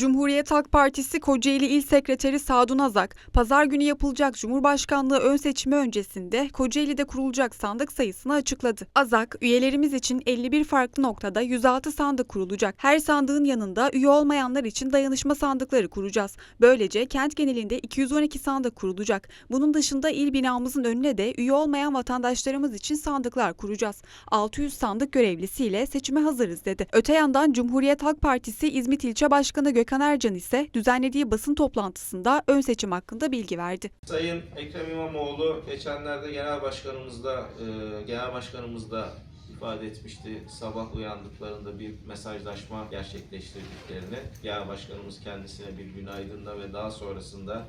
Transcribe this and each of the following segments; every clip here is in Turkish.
Cumhuriyet Halk Partisi Kocaeli İl Sekreteri Sadun Azak, pazar günü yapılacak Cumhurbaşkanlığı ön seçimi öncesinde Kocaeli'de kurulacak sandık sayısını açıkladı. Azak, üyelerimiz için 51 farklı noktada 106 sandık kurulacak. Her sandığın yanında üye olmayanlar için dayanışma sandıkları kuracağız. Böylece kent genelinde 212 sandık kurulacak. Bunun dışında il binamızın önüne de üye olmayan vatandaşlarımız için sandıklar kuracağız. 600 sandık görevlisiyle seçime hazırız dedi. Öte yandan Cumhuriyet Halk Partisi İzmit İlçe Başkanı Gökhan Ercan ise düzenlediği basın toplantısında ön seçim hakkında bilgi verdi. Sayın Ekrem İmamoğlu geçenlerde genel başkanımızda e, genel başkanımızda ifade etmişti. Sabah uyandıklarında bir mesajlaşma gerçekleştirdiklerini. Genel başkanımız kendisine bir günaydınla ve daha sonrasında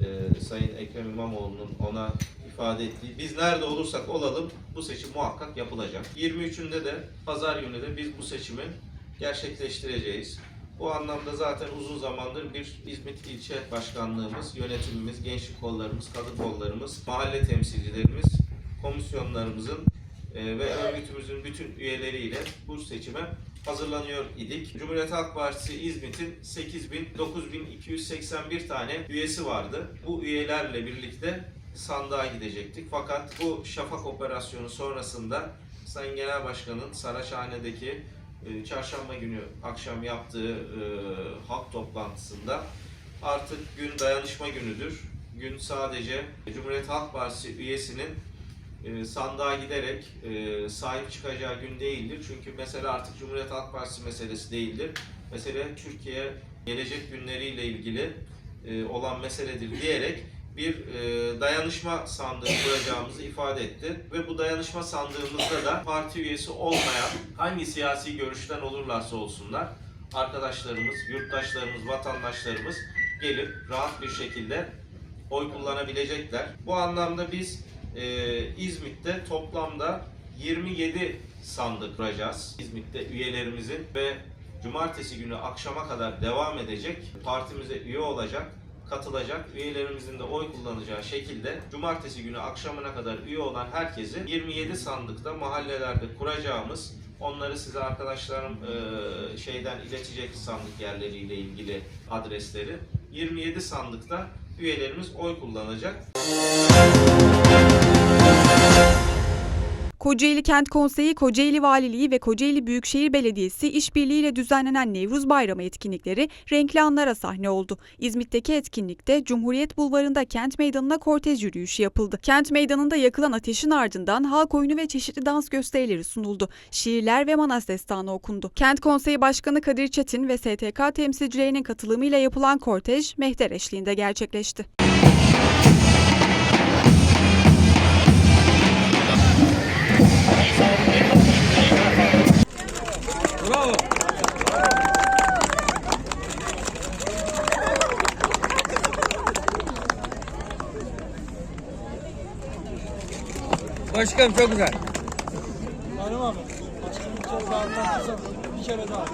e, Sayın Ekrem İmamoğlu'nun ona ifade ettiği biz nerede olursak olalım bu seçim muhakkak yapılacak. 23'ünde de pazar günü de biz bu seçimi gerçekleştireceğiz. Bu anlamda zaten uzun zamandır bir İzmit ilçe başkanlığımız, yönetimimiz, gençlik kollarımız, kadın kollarımız, mahalle temsilcilerimiz, komisyonlarımızın e, ve örgütümüzün bütün üyeleriyle bu seçime hazırlanıyor idik. Cumhuriyet Halk Partisi İzmit'in 8000 9281 tane üyesi vardı. Bu üyelerle birlikte sandığa gidecektik. Fakat bu şafak operasyonu sonrasında Sayın Genel Başkan'ın Saraçhane'deki e, çarşamba günü akşam yaptığı e, halk toplantısında artık gün dayanışma günüdür. Gün sadece Cumhuriyet Halk Partisi üyesinin e, sandığa giderek e, sahip çıkacağı gün değildir. Çünkü mesela artık Cumhuriyet Halk Partisi meselesi değildir. Mesele Türkiye gelecek günleriyle ilgili e, olan meseledir diyerek bir e, dayanışma sandığı kuracağımızı ifade etti. Ve bu dayanışma sandığımızda da parti üyesi olmayan hangi siyasi görüşten olurlarsa olsunlar arkadaşlarımız, yurttaşlarımız, vatandaşlarımız gelip rahat bir şekilde oy kullanabilecekler. Bu anlamda biz e, İzmit'te toplamda 27 sandık kuracağız. İzmit'te üyelerimizin ve cumartesi günü akşama kadar devam edecek partimize üye olacak katılacak, üyelerimizin de oy kullanacağı şekilde cumartesi günü akşamına kadar üye olan herkesi 27 sandıkta mahallelerde kuracağımız onları size arkadaşlarım e, şeyden iletecek sandık yerleriyle ilgili adresleri 27 sandıkta üyelerimiz oy kullanacak. Kocaeli Kent Konseyi, Kocaeli Valiliği ve Kocaeli Büyükşehir Belediyesi işbirliğiyle düzenlenen Nevruz Bayramı etkinlikleri renkli anlara sahne oldu. İzmit'teki etkinlikte Cumhuriyet Bulvarı'nda kent meydanına kortej yürüyüşü yapıldı. Kent meydanında yakılan ateşin ardından halk oyunu ve çeşitli dans gösterileri sunuldu. Şiirler ve Manas destanı okundu. Kent Konseyi Başkanı Kadir Çetin ve STK temsilcilerinin katılımıyla yapılan kortej mehter eşliğinde gerçekleşti. Başkanım çok güzel. Hanım abi. Bir kere daha anlatırsam bir kere daha.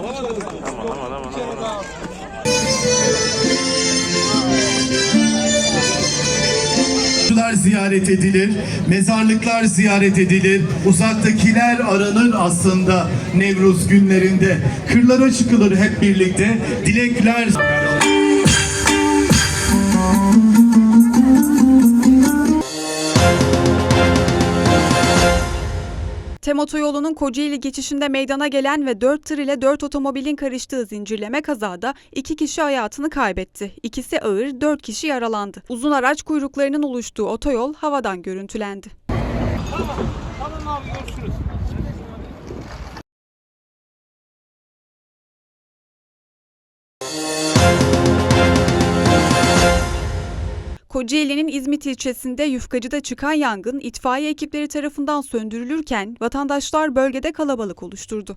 Alamadım. Tamam tamam tamam. Bir kere daha. Mezarlıklar ziyaret edilir, mezarlıklar ziyaret edilir. Uzaktakiler aranır aslında Nevruz günlerinde. Kırlara çıkılır hep birlikte. Dilekler Tem otoyolunun Kocaeli geçişinde meydana gelen ve 4 tır ile 4 otomobilin karıştığı zincirleme kazada 2 kişi hayatını kaybetti. İkisi ağır, 4 kişi yaralandı. Uzun araç kuyruklarının oluştuğu otoyol havadan görüntülendi. Tamam abi görüşürüz. Kocaeli'nin İzmit ilçesinde Yufkacı'da çıkan yangın itfaiye ekipleri tarafından söndürülürken vatandaşlar bölgede kalabalık oluşturdu.